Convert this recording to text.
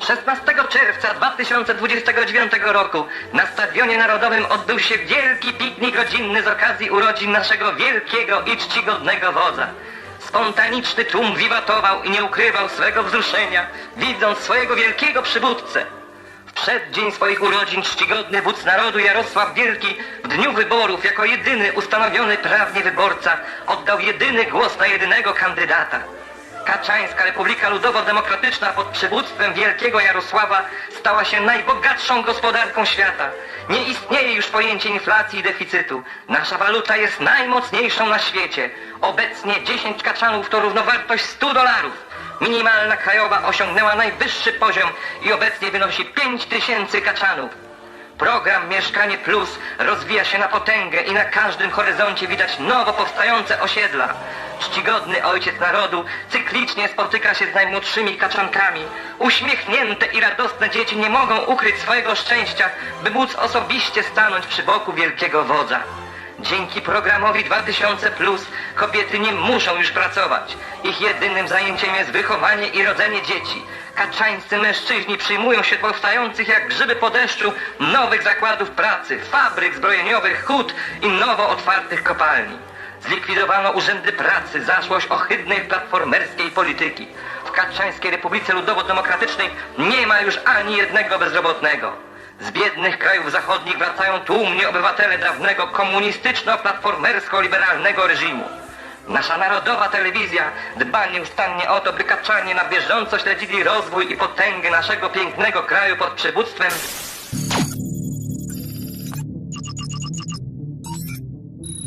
Szesnastego czerwca 2029 roku na Stadionie Narodowym odbył się wielki piknik rodzinny z okazji urodzin naszego wielkiego i czcigodnego wodza. Spontaniczny tłum wiwatował i nie ukrywał swego wzruszenia, widząc swojego wielkiego przywódcę. W przeddzień swoich urodzin czcigodny wódz narodu Jarosław Wielki w dniu wyborów jako jedyny ustanowiony prawnie wyborca oddał jedyny głos na jedynego kandydata. Kaczańska Republika Ludowo-Demokratyczna pod przywództwem wielkiego Jarosława stała się najbogatszą gospodarką świata. Nie istnieje już pojęcie inflacji i deficytu. Nasza waluta jest najmocniejszą na świecie. Obecnie 10 kaczanów to równowartość 100 dolarów. Minimalna krajowa osiągnęła najwyższy poziom i obecnie wynosi 5 tysięcy kaczanów. Program Mieszkanie Plus rozwija się na potęgę i na każdym horyzoncie widać nowo powstające osiedla. Czcigodny ojciec narodu cyklicznie spotyka się z najmłodszymi kaczankami. Uśmiechnięte i radosne dzieci nie mogą ukryć swojego szczęścia, by móc osobiście stanąć przy boku wielkiego wodza. Dzięki programowi 2000 Plus kobiety nie muszą już pracować. Ich jedynym zajęciem jest wychowanie i rodzenie dzieci. Kaczańscy mężczyźni przyjmują się powstających jak grzyby po deszczu nowych zakładów pracy, fabryk zbrojeniowych, hut i nowo otwartych kopalni. Zlikwidowano urzędy pracy, zaszłość ohydnej platformerskiej polityki. W Kaczańskiej Republice Ludowo-Demokratycznej nie ma już ani jednego bezrobotnego. Z biednych krajów zachodnich wracają tłumnie obywatele dawnego komunistyczno-platformersko-liberalnego reżimu. Nasza narodowa telewizja dba nieustannie o to, by Kaczanie na bieżąco śledzili rozwój i potęgę naszego pięknego kraju pod przywództwem